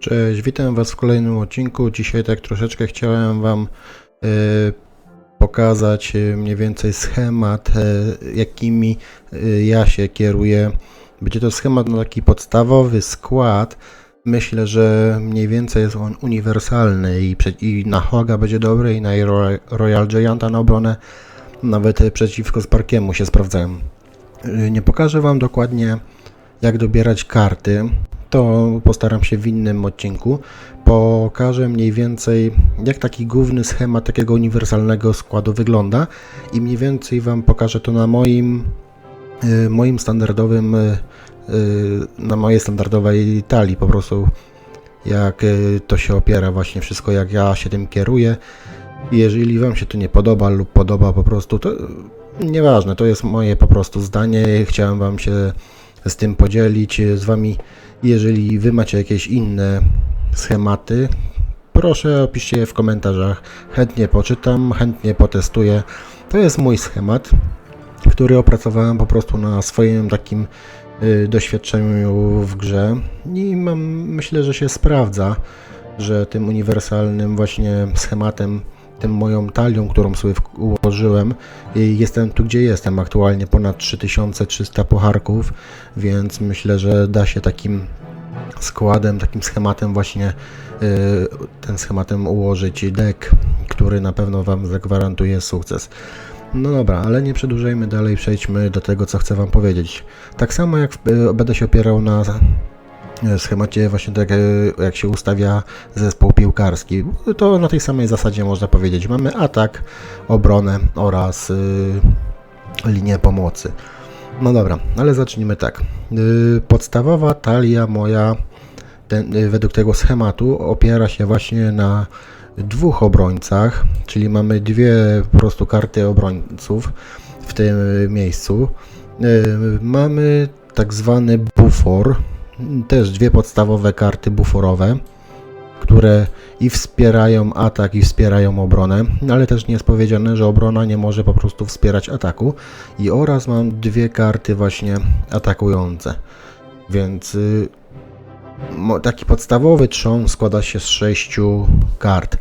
Cześć, witam Was w kolejnym odcinku. Dzisiaj tak troszeczkę chciałem Wam e, pokazać e, mniej więcej schemat, e, jakimi e, ja się kieruję. Będzie to schemat na taki podstawowy skład. Myślę, że mniej więcej jest on uniwersalny i, i na Hoga będzie dobry i na Ro- Royal Gianta na obronę. Nawet przeciwko Sparkiemu się sprawdzają. E, Nie pokażę Wam dokładnie jak dobierać karty. To postaram się w innym odcinku. Pokażę mniej więcej, jak taki główny schemat takiego uniwersalnego składu wygląda i mniej więcej Wam pokażę to na moim, y, moim standardowym, y, y, na mojej standardowej talii po prostu, jak to się opiera właśnie wszystko, jak ja się tym kieruję. Jeżeli Wam się to nie podoba lub podoba po prostu, to nieważne, to jest moje po prostu zdanie. Chciałem Wam się z tym podzielić z Wami. Jeżeli Wy macie jakieś inne schematy, proszę opiszcie je w komentarzach. Chętnie poczytam, chętnie potestuję. To jest mój schemat, który opracowałem po prostu na swoim takim y, doświadczeniu w grze i mam, myślę, że się sprawdza, że tym uniwersalnym właśnie schematem, tym moją talią, którą sobie ułożyłem, jestem tu, gdzie jestem. Aktualnie ponad 3300 pucharków, więc myślę, że da się takim składem, takim schematem właśnie y, ten schematem ułożyć deck, który na pewno Wam zagwarantuje sukces. No dobra, ale nie przedłużajmy dalej, przejdźmy do tego, co chcę Wam powiedzieć. Tak samo jak y, będę się opierał na schemacie właśnie tak y, jak się ustawia zespół piłkarski, to na tej samej zasadzie można powiedzieć. Mamy atak, obronę oraz y, linię pomocy. No dobra, ale zacznijmy tak. Podstawowa talia moja ten, według tego schematu opiera się właśnie na dwóch obrońcach, czyli mamy dwie po prostu karty obrońców w tym miejscu. Mamy tak zwany bufor, też dwie podstawowe karty buforowe, które i wspierają atak, i wspierają obronę, ale też nie jest powiedziane, że obrona nie może po prostu wspierać ataku. I oraz mam dwie karty właśnie atakujące. Więc y, taki podstawowy trzon składa się z sześciu kart.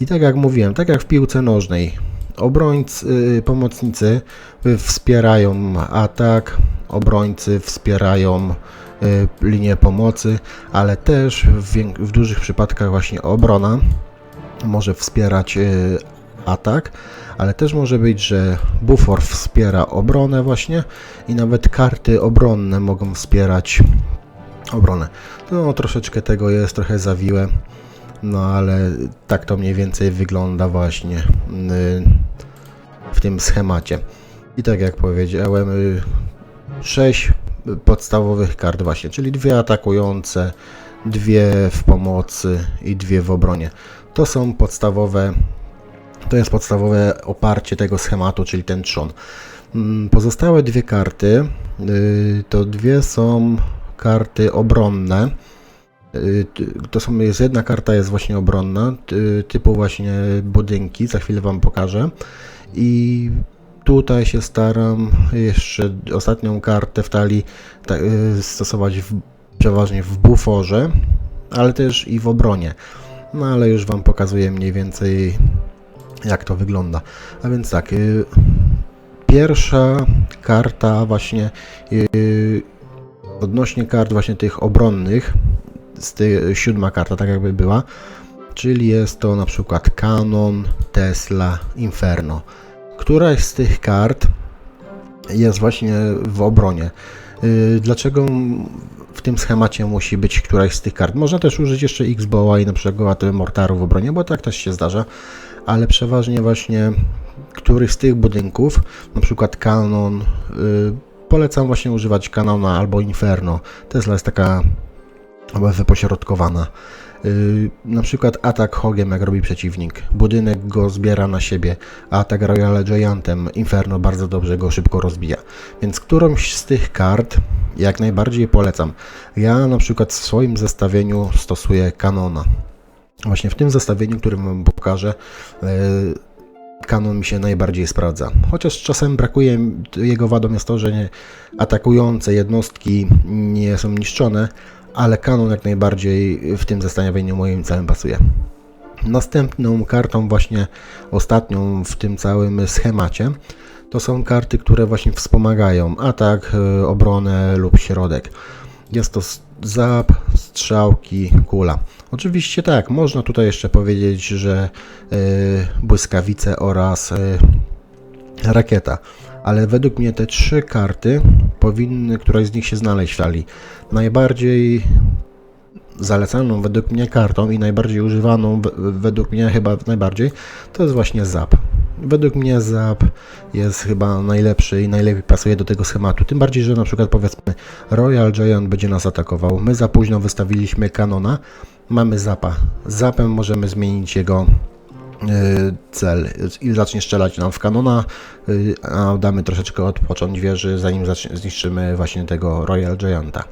I tak jak mówiłem, tak jak w piłce nożnej, obrońcy, pomocnicy y, wspierają atak, obrońcy wspierają y, linię pomocy, ale też w, w dużych przypadkach właśnie obrona może wspierać y, atak, ale też może być, że bufor wspiera obronę właśnie i nawet karty obronne mogą wspierać obronę. No troszeczkę tego jest, trochę zawiłe, no ale tak to mniej więcej wygląda właśnie y, w tym schemacie. I tak jak powiedziałem, y, sześć podstawowych kart właśnie, czyli dwie atakujące, dwie w pomocy i dwie w obronie. To są podstawowe, to jest podstawowe oparcie tego schematu, czyli ten trzon. Mm, Pozostałe dwie karty y, to dwie są karty obronne. Y, To są, jest jedna karta jest właśnie obronna, ty- typu właśnie budynki, za chwilę Wam pokażę. I tutaj się staram jeszcze ostatnią kartę w talii ta, y, stosować w, przeważnie w buforze, ale też i w obronie. No ale już Wam pokazuję mniej więcej jak to wygląda. A więc tak, y, pierwsza karta właśnie y, odnośnie kart właśnie tych obronnych, z tej siódma karta tak jakby była, czyli jest to na przykład Canon, Tesla, Inferno. Któraś z tych kart jest właśnie w obronie. Y, Dlaczego w tym schemacie musi być któraś z tych kart? Można też użyć jeszcze X-Boła i na przykład Mortaru w obronie, bo tak też się zdarza, ale przeważnie właśnie któryś z tych budynków, na przykład Canon, y, polecam właśnie używać Canona albo Inferno. Tesla jest taka wypośrodkowana. Yy, na przykład atak Hogiem, jak robi przeciwnik. Budynek go zbiera na siebie, a atak Royal Giantem Inferno bardzo dobrze go szybko rozbija. Więc którąś z tych kart jak najbardziej polecam. Ja na przykład w swoim zestawieniu stosuję Canona. Właśnie w tym zestawieniu, którym Wam pokażę, kanon mi się najbardziej sprawdza. Chociaż czasem brakuje, jego wadą jest to, że nie, atakujące jednostki nie są niszczone, ale kanon jak najbardziej w tym zestawieniu moim celem pasuje. Następną kartą, właśnie ostatnią w tym całym schemacie, to są karty, które właśnie wspomagają atak, y, obronę lub środek. Jest to zap, strzałki, kula. Oczywiście tak, można tutaj jeszcze powiedzieć, że y, błyskawice oraz y, rakieta. Ale według mnie te trzy karty powinny któraś z nich się znaleźć w talii. Najbardziej zalecaną według mnie kartą i najbardziej używaną we- według mnie chyba najbardziej to jest właśnie zap. Według mnie zap jest chyba najlepszy i najlepiej pasuje do tego schematu. Tym bardziej, że na przykład powiedzmy Royal Giant będzie nas atakował. My za późno wystawiliśmy kanona. Mamy zapa. Zapem możemy zmienić jego y, cel i zacznie strzelać nam w kanona, y, a damy troszeczkę odpocząć wieży, zanim zniszczymy właśnie tego Royal Gianta.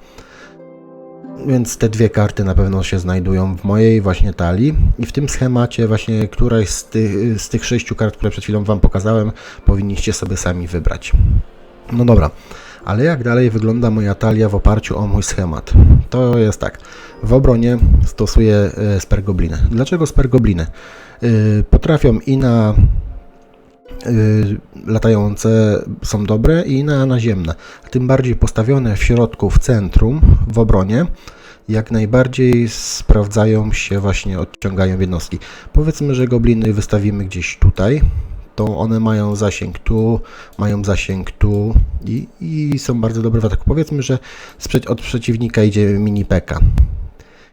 Więc te dwie karty na pewno się znajdują w mojej właśnie talii i w tym schemacie właśnie któraś z tych, z tych sześciu kart, które przed chwilą Wam pokazałem, powinniście sobie sami wybrać. No dobra, ale jak dalej wygląda moja talia w oparciu o mój schemat? To jest tak. W obronie stosuję e, spergobliny. Dlaczego spergobliny? Y, Potrafią i na latające są dobre i na naziemne. Tym bardziej postawione w środku, w centrum, w obronie, jak najbardziej sprawdzają się właśnie, odciągają jednostki. Powiedzmy, że gobliny wystawimy gdzieś tutaj, to one mają zasięg tu, mają zasięg tu i, i są bardzo dobre w ataku. Powiedzmy, że od przeciwnika idzie mini peka.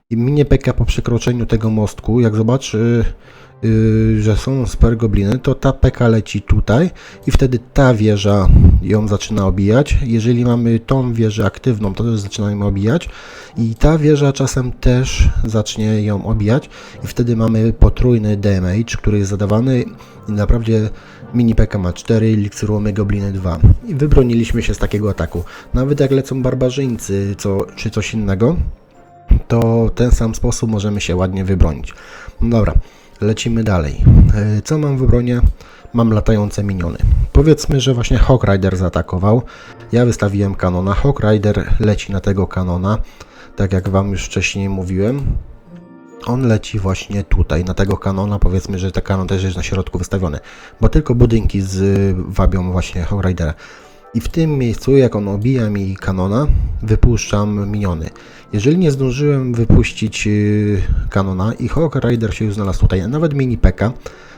I mini peka po przekroczeniu tego mostku, jak zobaczy, yy, że są super gobliny, to ta peka leci tutaj i wtedy ta wieża ją zaczyna obijać. Jeżeli mamy tą wieżę aktywną, to też zaczynamy obijać i ta wieża czasem też zacznie ją obijać i wtedy mamy potrójny damage, który jest zadawany i naprawdę mini peka ma 4, eliksiru my gobliny 2 i wybroniliśmy się z takiego ataku. Nawet jak lecą barbarzyńcy co, czy coś innego, to w ten sam sposób możemy się ładnie wybronić. No dobra, lecimy dalej. E, Co mam w obronie? Mam latające miniony. Powiedzmy, że właśnie Hawk Rider zaatakował. Ja wystawiłem kanona. Hawk Rider leci na tego kanona. Tak jak Wam już wcześniej mówiłem. On leci właśnie tutaj, na tego kanona. Powiedzmy, że ten kanon też jest na środku wystawiony. Bo tylko budynki z, wabią właśnie Hawk Ridera. I w tym miejscu, jak on obija mi kanona, wypuszczam miniony. Jeżeli nie zdążyłem wypuścić kanona i Hawk Rider się już znalazł tutaj, a nawet mini Peka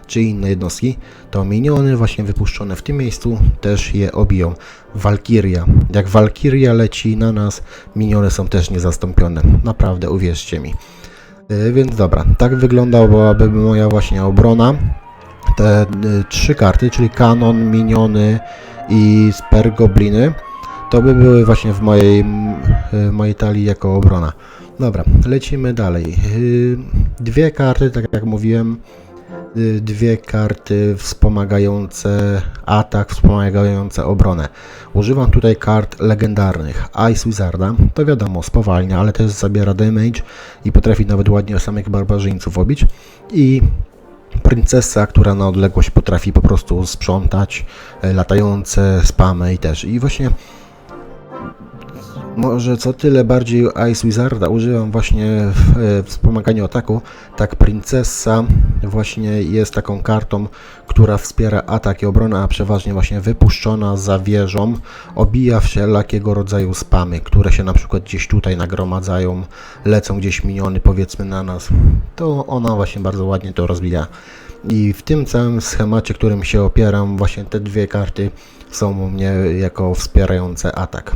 czy inne jednostki, to miniony właśnie wypuszczone w tym miejscu też je obiją. Valkyria. Jak Valkyria leci na nas, miniony są też niezastąpione. Naprawdę, uwierzcie mi. Yy, więc dobra, tak wyglądałaby moja właśnie obrona. Te y, trzy karty, czyli kanon, miniony i spergobliny, to by były właśnie w mojej, m, y, mojej talii jako obrona. Dobra, lecimy dalej. Y, Dwie karty, tak jak mówiłem, y, dwie karty wspomagające atak, wspomagające obronę. Używam tutaj kart legendarnych. Ice Wizarda, to wiadomo, spowalnia, ale też zabiera damage i potrafi nawet ładnie samych barbarzyńców obić. I princesa, która na odległość potrafi po prostu sprzątać e, latające spamy i też. I właśnie może co tyle bardziej Ice Wizarda używam właśnie w e, wspomaganiu ataku, tak Princessa właśnie jest taką kartą, która wspiera atak i obronę, a przeważnie właśnie wypuszczona za wieżą obija wszelakiego rodzaju spamy, które się na przykład gdzieś tutaj nagromadzają, lecą gdzieś miniony powiedzmy na nas, to ona właśnie bardzo ładnie to rozwija. I w tym całym schemacie, którym się opieram, właśnie te dwie karty są u mnie jako wspierające atak.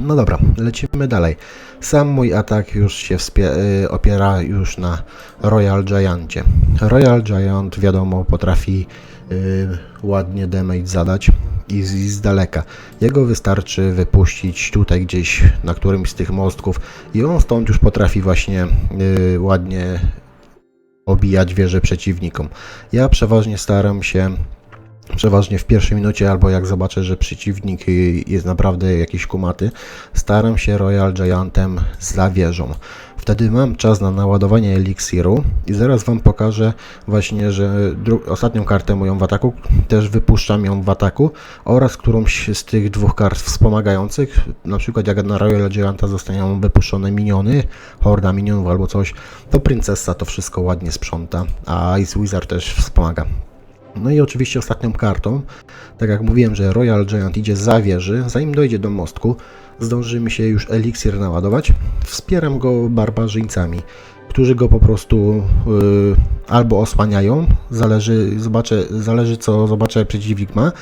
No dobra, lecimy dalej. Sam mój atak już się y, opiera już na Royal Giancie. Royal Giant, wiadomo, potrafi y, ładnie damage zadać i z, i z daleka. Jego wystarczy wypuścić tutaj gdzieś na którymś z tych mostków i on stąd już potrafi właśnie y, ładnie obijać wieże przeciwnikom. Ja przeważnie staram się przeważnie w pierwszej minucie, albo jak zobaczę, że przeciwnik jest naprawdę jakiś kumaty, staram się Royal Giantem za wieżą. Wtedy mam czas na naładowanie eliksiru i zaraz Wam pokażę właśnie, że ostatnią kartę moją w ataku, też wypuszczam ją w ataku oraz którąś z tych dwóch kart wspomagających, na przykład jak na Royal Gianta zostaną wypuszczone miniony, horda minionów albo coś, to Princessa to wszystko ładnie sprząta, a Ice Wizard też wspomaga. No i oczywiście ostatnią kartą, tak jak mówiłem, że Royal Giant idzie za wieży, zanim dojdzie do mostku, zdąży mi się już eliksir naładować. Wspieram go barbarzyńcami, którzy go po prostu y, albo osłaniają, zależy, zobaczę, zależy co zobaczę przeciwnik ma,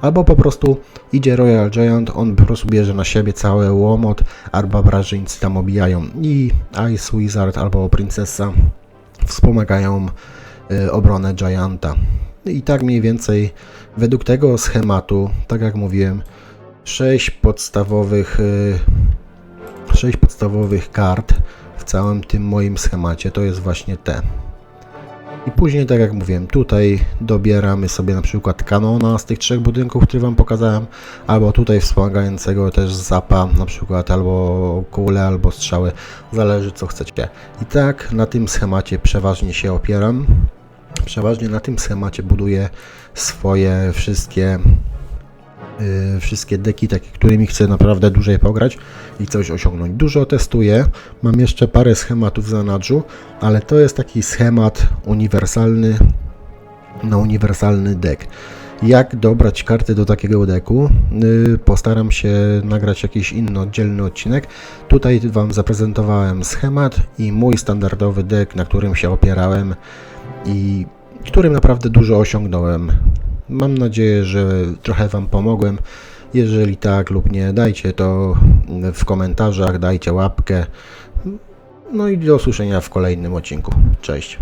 albo po prostu idzie Royal Giant, on po prostu bierze na siebie cały łomot, a barbarzyńcy tam obijają i Ice Wizard albo Princessa wspomagają y, obronę Gianta. I tak mniej więcej według tego schematu, tak jak mówiłem, 6 podstawowych, 6 podstawowych kart w całym tym moim schemacie to jest właśnie te. I później, tak jak mówiłem, tutaj dobieramy sobie na przykład kanona z tych trzech budynków, które Wam pokazałem, albo tutaj wspomagającego też zapa, na przykład albo kule, albo strzały, zależy co chcecie. I tak na tym schemacie przeważnie się opieram. Przeważnie na tym schemacie buduję swoje wszystkie y, wszystkie deki, takie, którymi chcę naprawdę dłużej pograć i coś osiągnąć. Dużo testuję, mam jeszcze parę schematów w zanadrzu, ale to jest taki schemat uniwersalny na uniwersalny deck. Jak dobrać karty do takiego deku? Y, Postaram się nagrać jakiś inny oddzielny odcinek. Tutaj Wam zaprezentowałem schemat i mój standardowy deck, na którym się opierałem i którym naprawdę dużo osiągnąłem. Mam nadzieję, że trochę Wam pomogłem. Jeżeli tak lub nie, dajcie to w komentarzach, dajcie łapkę. No i do usłyszenia w kolejnym odcinku. Cześć.